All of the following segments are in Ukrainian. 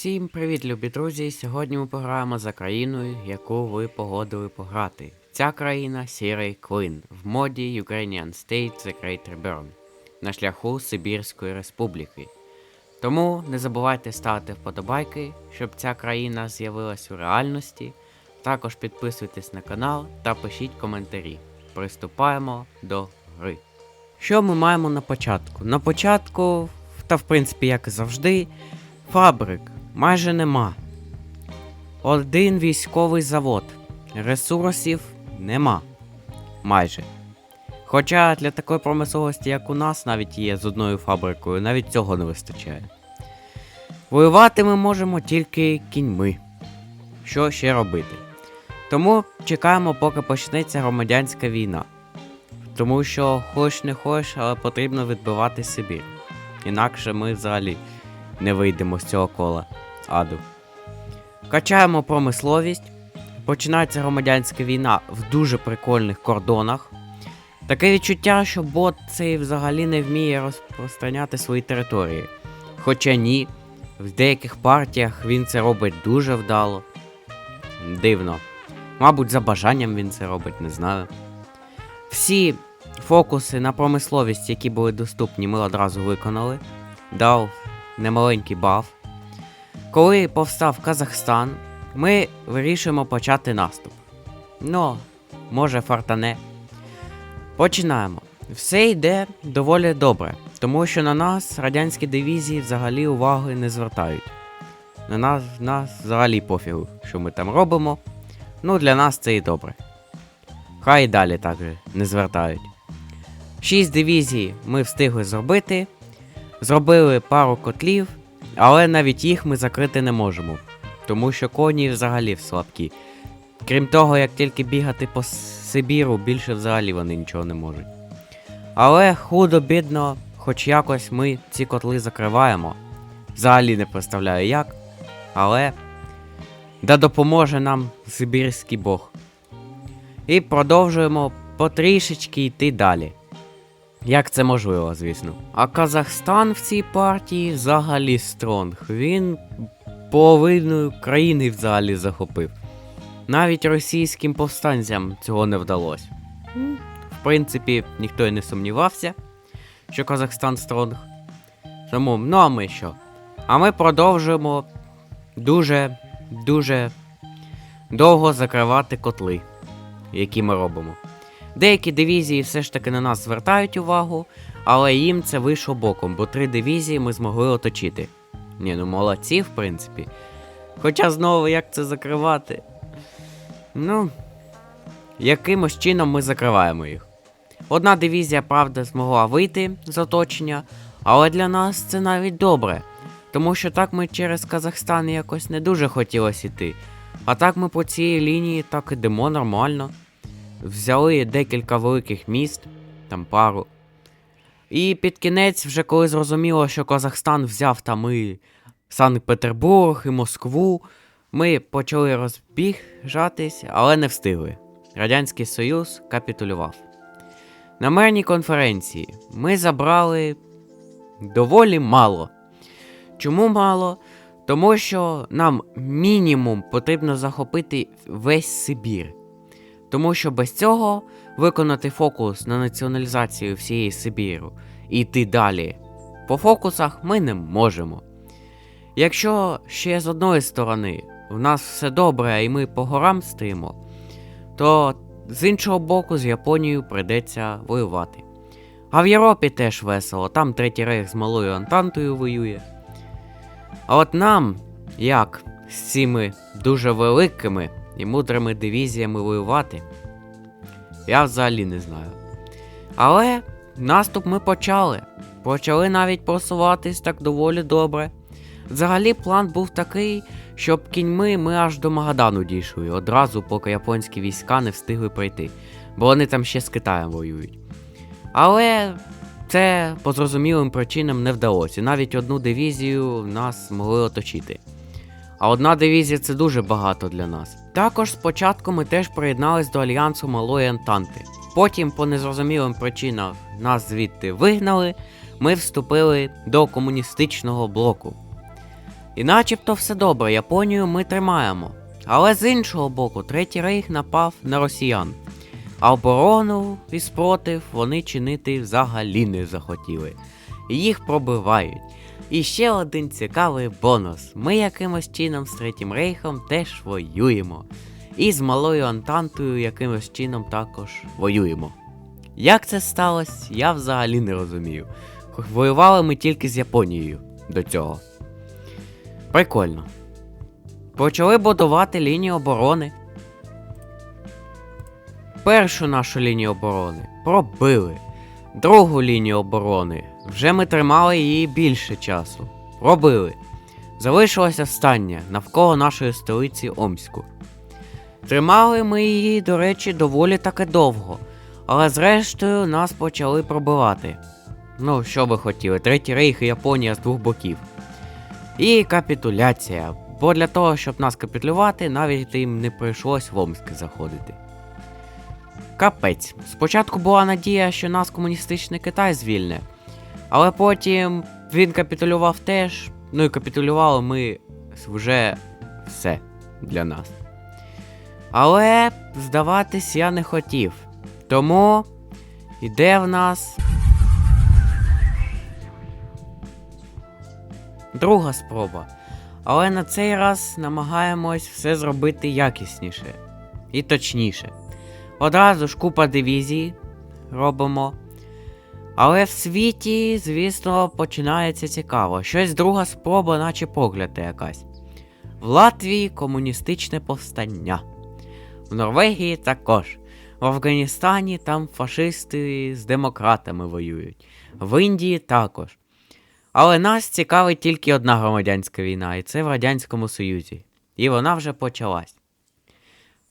Всім привіт, любі друзі! Сьогодні ми пограємо за країною, яку ви погодили пограти. Ця країна Сірий Клин в моді Ukrainian State The Great Reborn на шляху Сибірської Республіки. Тому не забувайте ставити вподобайки, щоб ця країна з'явилась у реальності. Також підписуйтесь на канал та пишіть коментарі. Приступаємо до гри. Що ми маємо на початку? На початку, та в принципі, як і завжди, Фабрик майже нема. Один військовий завод. Ресурсів нема. Майже. Хоча для такої промисловості, як у нас, навіть є з одною фабрикою, навіть цього не вистачає. Воювати ми можемо тільки кіньми. Що ще робити? Тому чекаємо, поки почнеться громадянська війна. Тому що, хоч не хоч, але потрібно відбивати Сибір. Інакше ми взагалі не вийдемо з цього кола аду. Качаємо промисловість. Починається громадянська війна в дуже прикольних кордонах. Таке відчуття, що бот цей взагалі не вміє розпространяти свої території. Хоча ні, в деяких партіях він це робить дуже вдало. Дивно. Мабуть, за бажанням він це робить, не знаю. Всі фокуси на промисловість, які були доступні, ми одразу виконали. Дав немаленький баф. Коли повстав Казахстан, ми вирішуємо почати наступ. Ну, може, фартане. Починаємо. Все йде доволі добре, тому що на нас радянські дивізії взагалі уваги не звертають. На нас, нас взагалі пофігу, що ми там робимо. Ну, для нас це і добре. Хай і далі так же не звертають. Шість дивізій ми встигли зробити. Зробили пару котлів, але навіть їх ми закрити не можемо, тому що коні взагалі слабкі. Крім того, як тільки бігати по Сибіру, більше взагалі вони нічого не можуть. Але худо бідно, хоч якось ми ці котли закриваємо. Взагалі не представляю як. Але да допоможе нам Сибірський Бог. І продовжуємо потрішечки йти далі. Як це можливо, звісно. А Казахстан в цій партії взагалі стронг. Він половину країни взагалі захопив. Навіть російським повстанцям цього не вдалося. В принципі, ніхто і не сумнівався, що Казахстан стронг. Тому, ну а ми що? А ми продовжуємо дуже, дуже довго закривати котли, які ми робимо. Деякі дивізії все ж таки на нас звертають увагу, але їм це вийшло боком, бо три дивізії ми змогли оточити. Ні, ну молодці, в принципі. Хоча знову як це закривати? Ну, якимось чином ми закриваємо їх. Одна дивізія, правда, змогла вийти з оточення, але для нас це навіть добре. Тому що так ми через Казахстан якось не дуже хотілося йти. А так ми по цій лінії так ідемо нормально взяли декілька великих міст, там пару. І під кінець, вже коли зрозуміло, що Казахстан взяв там і Санкт-Петербург, і Москву, ми почали розбіжатись, але не встигли. Радянський Союз капітулював. На мирній конференції ми забрали доволі мало. Чому мало? Тому що нам мінімум потрібно захопити весь Сибір. Тому що без цього виконати фокус на націоналізацію всієї Сибіру і йти далі по фокусах ми не можемо. Якщо ще з одної сторони в нас все добре і ми по горам стоїмо, то з іншого боку з Японією прийдеться воювати. А в Європі теж весело, там третій рейх з малою Антантою воює. А от нам, як з цими дуже великими і мудрими дивізіями воювати, я взагалі не знаю. Але наступ ми почали. Почали навіть просуватись так доволі добре. Взагалі, план був такий, щоб кіньми ми аж до Магадану дійшли, одразу, поки японські війська не встигли прийти, бо вони там ще з Китаєм воюють. Але це по зрозумілим причинам не вдалося. Навіть одну дивізію нас могли оточити. А одна дивізія це дуже багато для нас. Також спочатку ми теж приєднались до альянсу Малої Антанти. Потім, по незрозумілим причинам, нас звідти вигнали, ми вступили до комуністичного блоку. І начебто все добре, Японію ми тримаємо. Але з іншого боку, Третій рейх напав на росіян. А оборону і спротив вони чинити взагалі не захотіли. Їх пробивають. І ще один цікавий бонус. Ми якимось чином з Третім рейхом теж воюємо. І з малою Антантою якимось чином також воюємо. Як це сталося, я взагалі не розумію. Воювали ми тільки з Японією до цього. Прикольно. Почали будувати лінію оборони. Першу нашу лінію оборони пробили. Другу лінію оборони. Вже ми тримали її більше часу. Пробили. Залишилася остання навколо нашої столиці Омську. Тримали ми її, до речі, доволі таки довго. Але зрештою нас почали пробивати. Ну, що ви хотіли, Третій рейх і Японія з двох боків. І капітуляція. Бо для того, щоб нас капітулювати, навіть їм не прийшлось в Омськ заходити. Капець. Спочатку була надія, що нас комуністичний Китай звільне. Але потім він капітулював теж. Ну і капітулювали ми вже все для нас. Але здаватись я не хотів. Тому іде в нас. Друга спроба. Але на цей раз намагаємось все зробити якісніше і точніше. Одразу ж купа дивізій робимо. Але в світі, звісно, починається цікаво. Щось друга спроба, наче погляти якась. В Латвії комуністичне повстання. В Норвегії також. В Афганістані там фашисти з демократами воюють. В Індії також. Але нас цікавить тільки одна громадянська війна, і це в Радянському Союзі. І вона вже почалась.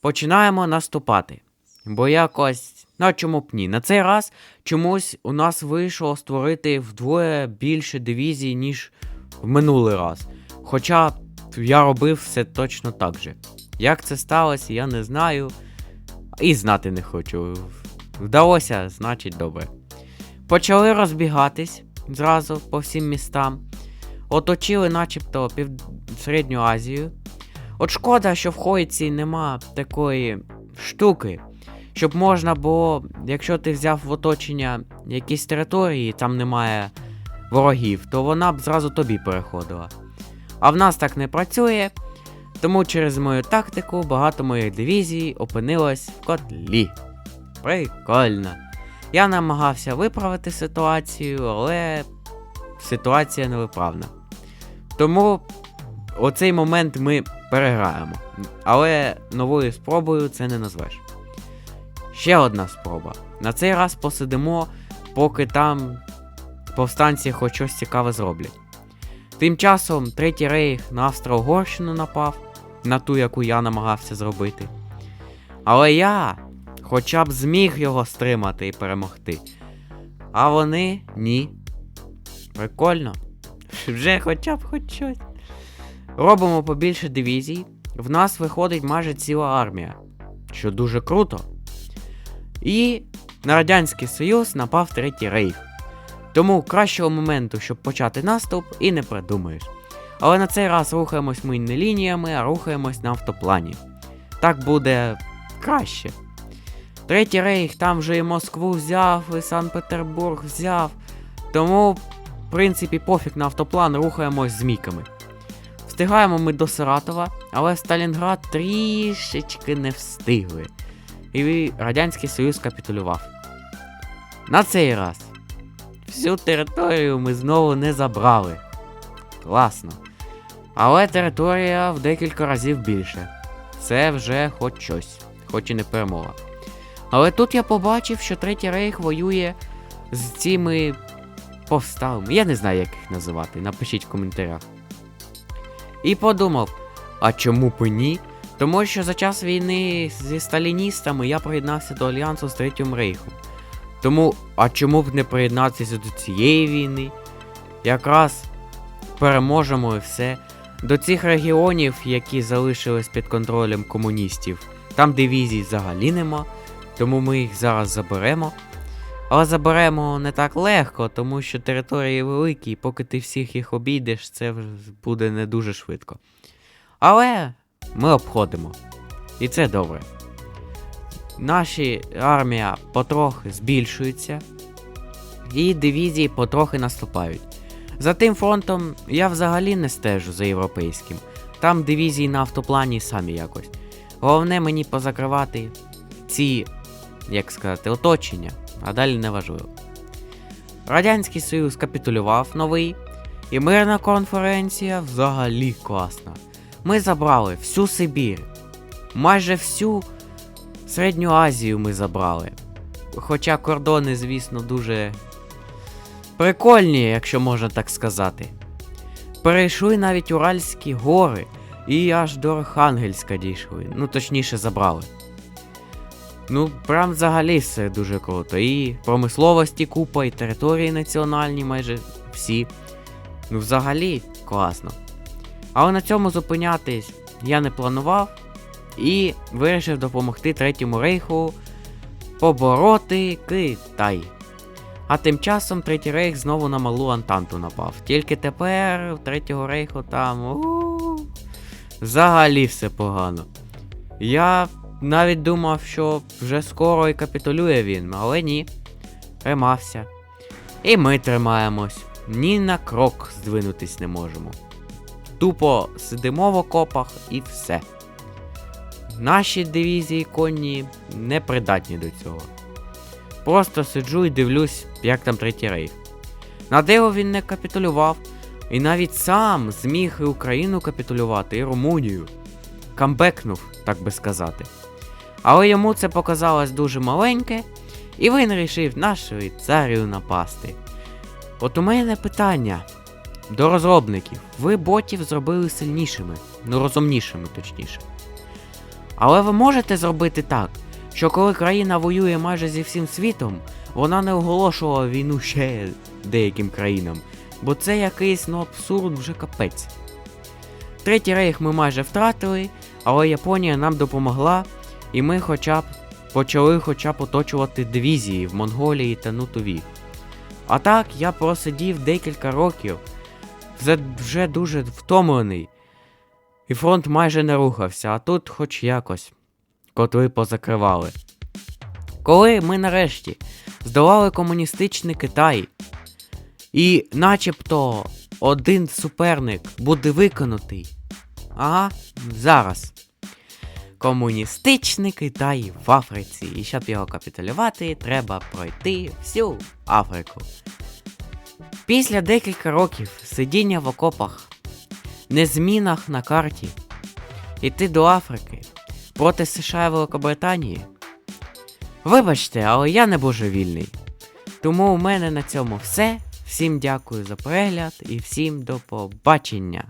Починаємо наступати. Бо якось, ну чому б ні? На цей раз чомусь у нас вийшло створити вдвоє більше дивізій, ніж в минулий раз. Хоча я робив все точно так же. Як це сталося, я не знаю. І знати не хочу. Вдалося, значить, добре. Почали розбігатись зразу по всім містам. Оточили начебто пів... Середню Азію. От шкода, що в Хойці нема такої штуки, щоб можна було, якщо ти взяв в оточення якісь території, там немає ворогів, то вона б зразу тобі переходила. А в нас так не працює, тому через мою тактику багато моїх дивізій опинилось в котлі. Прикольно. Я намагався виправити ситуацію, але ситуація невиправна. Тому оцей момент ми переграємо. Але новою спробою це не назвеш. Ще одна спроба. На цей раз посидимо, поки там повстанці хоч щось цікаве зроблять. Тим часом Третій рейх на Австро-Угорщину напав, на ту, яку я намагався зробити. Але я хоча б зміг його стримати і перемогти. А вони ні. Прикольно. Вже хоча б хоч щось. Робимо побільше дивізій. В нас виходить майже ціла армія, що дуже круто. І на Радянський Союз напав Третій Рейх. Тому кращого моменту, щоб почати наступ, і не придумаєш. Але на цей раз рухаємось ми не лініями, а рухаємось на автоплані. Так буде краще. Третій рейх там вже і Москву взяв, і Санкт-Петербург взяв. Тому, в принципі, пофіг на автоплан рухаємось з міками. Встигаємо ми до Саратова, але Сталінград трішечки не встигли. І Радянський Союз капітулював. На цей раз. Всю територію ми знову не забрали. Класно. Але територія в декілька разів більше. Це вже хоч щось, хоч і не перемога. Але тут я побачив, що Третій Рейх воює з цими повставами. Я не знаю, як їх називати. Напишіть в коментарях. І подумав, а чому б ні? Тому що за час війни зі сталіністами я приєднався до Альянсу з Третім Рейхом. Тому, а чому б не приєднатися до цієї війни? Якраз переможемо і все. До цих регіонів, які залишились під контролем комуністів, там дивізій взагалі нема, тому ми їх зараз заберемо. Але заберемо не так легко, тому що території великі, і поки ти всіх їх обійдеш, це буде не дуже швидко. Але ми обходимо. І це добре. Наші армія потрохи збільшується, і дивізії потрохи наступають. За тим фронтом я взагалі не стежу за європейським. Там дивізії на автоплані самі якось. Головне мені позакривати ці, як сказати, оточення, а далі не важливо. Радянський Союз капітулював новий, і мирна конференція взагалі класна. Ми забрали всю Сибір, майже всю Середню Азію ми забрали. Хоча кордони, звісно, дуже прикольні, якщо можна так сказати. Перейшли навіть Уральські гори і аж до Архангельська дійшли. Ну, точніше, забрали. Ну, прям взагалі все дуже круто. І промисловості купа, і території національні майже всі. Ну, взагалі класно. Але на цьому зупинятись я не планував і вирішив допомогти Третьому рейху побороти Китай. А тим часом Третій рейх знову на малу Антанту напав. Тільки тепер у Третього рейху там. у Взагалі все погано. Я навіть думав, що вже скоро і капітулює він, але ні. Тримався. І ми тримаємось. Ні на крок здвинутись не можемо. Тупо сидимо в окопах і все. Наші дивізії конні не придатні до цього. Просто сиджу і дивлюсь, як там третій рейх. На диво він не капітулював, і навіть сам зміг і Україну капітулювати, і Румунію. Камбекнув, так би сказати. Але йому це показалось дуже маленьке, і він вирішив на Швейцарію напасти. От у мене питання до розробників. Ви ботів зробили сильнішими, ну розумнішими, точніше. Але ви можете зробити так, що коли країна воює майже зі всім світом, вона не оголошувала війну ще деяким країнам, бо це якийсь ну абсурд вже капець. Третій рейх ми майже втратили, але Японія нам допомогла, і ми хоча б почали хоча б оточувати дивізії в Монголії та Нутові. А так я просидів декілька років, вже дуже втомлений, і фронт майже не рухався, а тут хоч якось котли позакривали. Коли ми нарешті здолали комуністичний Китай, і начебто один суперник буде виконутий. Ага, зараз. Комуністичний Китай в Африці. І щоб його капітулювати, треба пройти всю Африку. Після декілька років сидіння в окопах, незмінах на карті, іти до Африки проти США і Великобританії. Вибачте, але я не божевільний. Тому у мене на цьому все. Всім дякую за перегляд і всім до побачення.